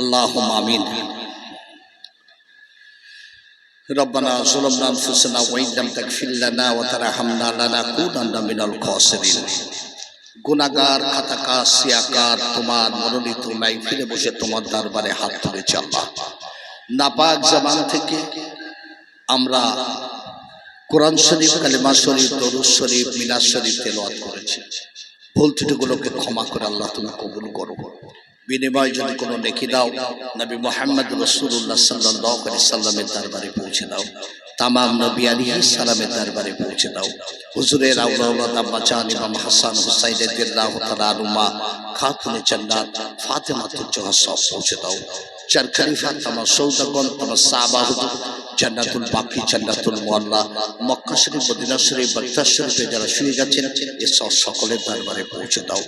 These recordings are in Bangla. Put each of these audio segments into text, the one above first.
اللهم آمين ربنا ظلمنا أنفسنا وإن لم تغفر لنا وترحمنا لنكونن من الخاسرين গুনাগার খাতাকার সিয়াকার তোমার মনোনীত নাই ফিরে বসে তোমার দরবারে হাত তুলেছে আল্লাহ নাপাক জবান থেকে আমরা কোরআন শরীফ কালিমা শরীফ দরুদ শরীফ মিনাজ শরীফ তেলাওয়াত করেছি ভুল ত্রুটিগুলোকে ক্ষমা করে আল্লাহ তুমি কবুল করো বিনিময় যদি কোনো নেকি দাও, নবী মোহাম্মদ রসুল্লাহ সাল্লাহ সাল্লামের দরবারে পৌঁছে দাও। তামাম নবী আলী সালামের দরবারে পৌঁছে দাও। হুজুরের চান ইমাম হাসান হুসাইন রাদিয়াল্লাহু তাআলা খাতুনে জান্নাত ফাতেমা তুজহা সব পৌঁছে দাও। চার খলিফা তামা সৌদাগণ তামা সাহাবা জান্নাতুল বাকি জান্নাতুল মোয়াল্লা, মক্কা শরীফ, মদিনা শরীফ, বাগদাদ শরীফে যারা শুয়ে গেছেন এসব সকলের দরবারে পৌঁছে দাও।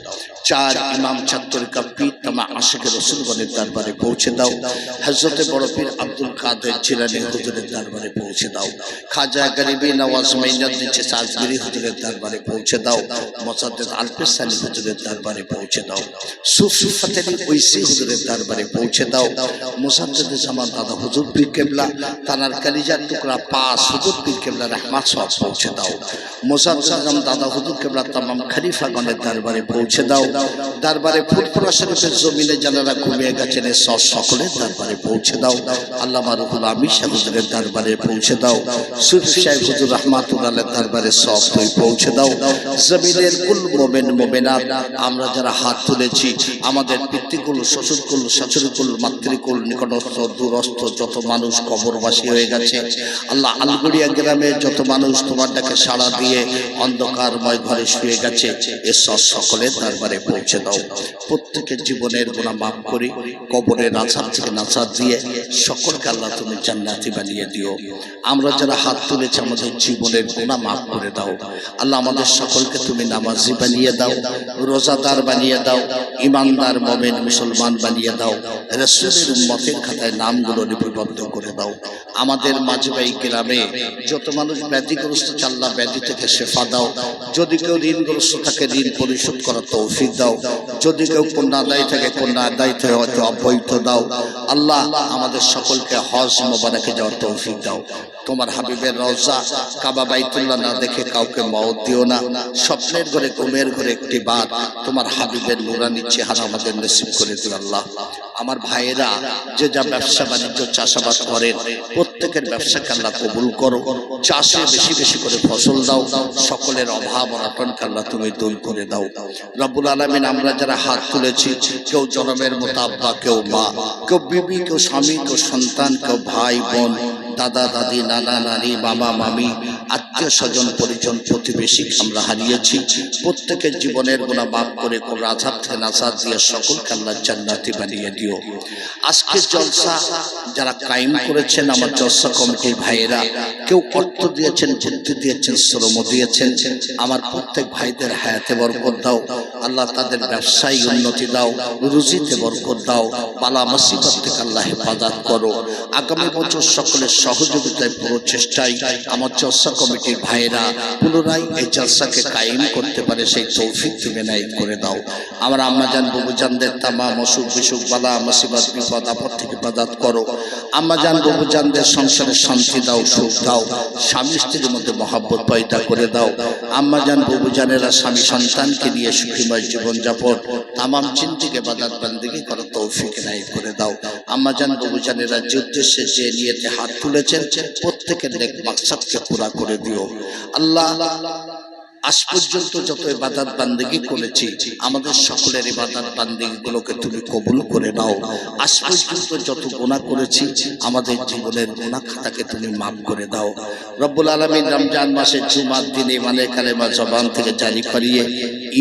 চার ইমাম ছাত্র কাপ্পি তামা আশিকে রসুলগণের দরবারে পৌঁছে দাও। হজরতে বড় পীর আব্দুল কাদের জিলানি হুজুরের দরবারে পৌঁছে দাও। খাজা গরিবি নওয়াজ মাইনুদ্দিন চাজগিরি হুজুরের দরবারে পৌঁছে দাও। মোসাদ্দেদ আলফিস সানি হুজুরের দরবারে পৌঁছে দাও। সুফি ফতেলি ঐসি হুজুরের দরবারে পৌঁছে দাও। মোসাদ্দেদ জামান দাদা হুজুর পীর কেবলা, তানার কালিজার টুকরা পাস হুজুর কেবলা রহমাত সব পৌঁছে দাও। মোসাদ্দেদ জামান দাদা হুজুর কেবলা তামাম খলিফাগণের দরবারে পৌঁছে দাও। দরবারে ফুটফুরা শরীফের জমিনে যারা ঘুমিয়ে গেছেন সব সকলের দরবারে পৌঁছে দাও। আল্লাহ রুহুল আমি হুজুরের দরবারে পৌঁছে দাও। সুফি সাহেব হুজুর রহমাতুল্লাহ দরবারে সব তুই পৌঁছে দাও। জমিনের কুল মোমেন মোমেনাত, আমরা যারা হাত তুলেছি, আমাদের পিতৃকুল, শ্বশুরকুল, শাশুড়িকুল, মাতৃকুল, নিকটস্থ, দূরস্থ, যত মানুষ কবরবাসী হয়ে গেছে। আল্লাহ আলগুড়িয়া গ্রামে যত মানুষ তোমার ডাকে সাড়া দিয়ে অন্ধকারময় ঘরে শুয়ে গেছে এসব সকলের দরবারে পৌঁছে দাও। প্রত্যেকের জীবনের গোনা মাফ করি, কবরের আছাদ থেকে নাচার দিয়ে সকলকে আল্লাহ তুমি জান্নাতি বানিয়ে দিও। আমরা যারা হাত তুলেছি, আমাদের জীবনের গোনা মাফ করে দাও। আল্লাহ আমাদের সকলকে তুমি নামাজি বানিয়ে দাও, রোজাদার বানিয়ে দাও, ইমানদার, মমেন, মুসলমান বানিয়ে দাও উম্মতের খাতায় নামগুলো লিপিবদ্ধ করে দাও। আমাদের মাঝবাই গ্রামে যত মানুষ ব্যাধিগ্রস্ত চাল্লা ব্যাধি থেকে শেফা দাও। যদি কেউ ঋণগ্রস্ত থাকে, ঋণ পরিশোধ করার তৌফিক দাও। যদি কেউ কন্যা আদায় থাকে কন্যা আদায় থেকে হয়তো অব্যাহত দাও। আল্লাহ আমাদের সকলকে হজ মোবারকে যাওয়ার তৌফিক দাও। তোমার হাবিবের রওজা কাবা বাইতুল্লাহ না দেখে কাউকে মত দিও না। স্বপ্নের ঘরে, ঘুমের ঘরে একটি বার তোমার হাবিবের নুরানি চেহারা আমাদের নসিব করে দিও আল্লাহ। আমার ভাইয়েরা, যে যা ব্যবসা বাণিজ্য, চাষাবাদ করেন, প্রত্যেকের ব্যবসাকে আল্লাহ কবুল করো। চাষে বেশি বেশি করে ফসল দাও, সকলের অভাব অনটনকে আল্লাহ তুমি দূর করে দাও। রব্বুল আলমিন, আমরা যারা হাত তুলেছি, কেউ জনমের মোতাব্বা, কেউ মা, কেউ বিবি, কেউ স্বামী, কেউ সন্তান, কেউ ভাই, বোন দাদা, দাদি, নানা, নানি, মামা, মামি, আত্মীয় স্বজন, পরিজন, প্রতিবেশী আমরা হারিয়েছি। প্রত্যেকের জীবনের গোনা বাপ করে কোন থেকে নাসাদ দিয়ে সকলকে আল্লাহ জান্নাতি বানিয়ে দিও। আজকে জলসা যারা কায়েম করেছেন আমার জলসা কমিটির ভাইয়েরা কেউ অর্থ দিয়েছেন বুদ্ধি দিয়েছেন শ্রম দিয়েছেন আমার প্রত্যেক ভাইদের হায়াতে বরকত দাও আল্লাহ তাদের ব্যবসায়ী উন্নতি দাও রুজিতে বরকত দাও পালা মুসিবত থেকে আল্লাহ হেফাজত করো। আগামী বছর সকলের সহযোগিতায় পুরো চেষ্টায় আমার জলসা কমিটির ভাইয়েরা পুনরায় এই জলসাকে কায়েম করতে পারে সেই তৌফিক তুমি নাই করে দাও আমার আম্মাজান বাবুজানদের তামা মসুক বিসুক বালা মুসিবত বিপদ আপদ থেকে করো। বাবুজানদের সংসারে শান্তি দাও, সুখ দাও। স্বামী স্ত্রীর মধ্যে মহাব্বত পয়দা করে দাও। বাবুজানেরা স্বামী সন্তানকে নিয়ে সুখীময় জীবনযাপন। তামাম চিন্তিকে বাদাত বান্দিকে করো তৌফিক নাই করে দাও। আম্মাজান বাবুজানেরা যে উদ্দেশ্যে যে নিয়েতে হাত তুলেছেন, প্রত্যেকের নেক মাকসাদকে পুরা করে দিও। আল্লাহ আজ পর্যন্ত যত ইবাদত বান্দিগি করেছি, আমাদের সকলের ইবাদত বান্দিগি গুলোকে তুমি কবুল করে নাও। আজ পর্যন্ত যত গুনাহ করেছি, আমাদের জীবনের গুনাহ খাতাকে তুমি মাফ করে দাও। রব্বুল আলামিন রমজান মাসের জুমার দিন ইমানে কালেমা জবান থেকে জারি করিয়ে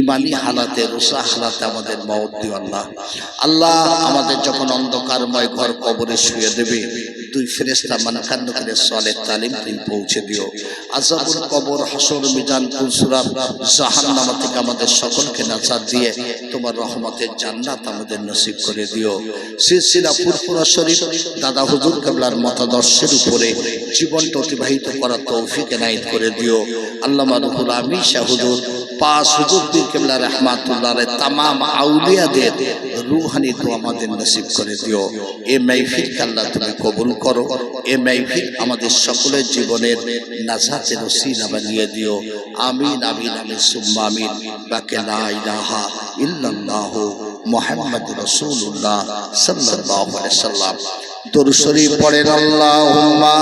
ইমানি হালাতে রোসা হালাতে আমাদের মওত দিও আল্লাহ। আল্লাহ আমাদের যখন অন্ধকারময় ঘর কবরে শুয়ে দেবে দুই ফেরেস্তা মানকান্ন করে সলে তালিম তুমি পৌঁছে দিও। আজাবুল কবর হাসর মিজান কুলসুরাব জাহান্নামা থেকে আমাদের সকলকে নাজাত দিয়ে তোমার রহমতের জান্নাত আমাদের নসিব করে দিও। সিলসিলা ফুরফুরা শরীফ, দাদা হুজুর কেবলার মতাদর্শের উপরে জীবনটা অতিবাহিত করার তৌফিক এনায়েত করে দিও। আল্লামা রুহুল আমি শাহ হুজুর পাঁচ হুজুরদ্দিন কেবলা রহমাতুল্লাহ তামাম আউলিয়াদের রুহানি তো আমাদের নসিব করে দিও। এ মাইফিল আল্লাহ তুমি কবুল করো। এ মাইফিল আমাদের সকলের জীবনের নাজাতের ওসিলা বানিয়ে দিও। আমিন আমিন আমিন, সুম্মা আমিন। বাকে লা ইলাহা ইল্লাল্লাহ মুহাম্মদ রাসূলুল্লাহ সাল্লাল্লাহু আলাইহি সাল্লাম দরুদ শরীফ পড়েন, আল্লাহুম্মা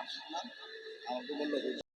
আসলাম আমাকে বলল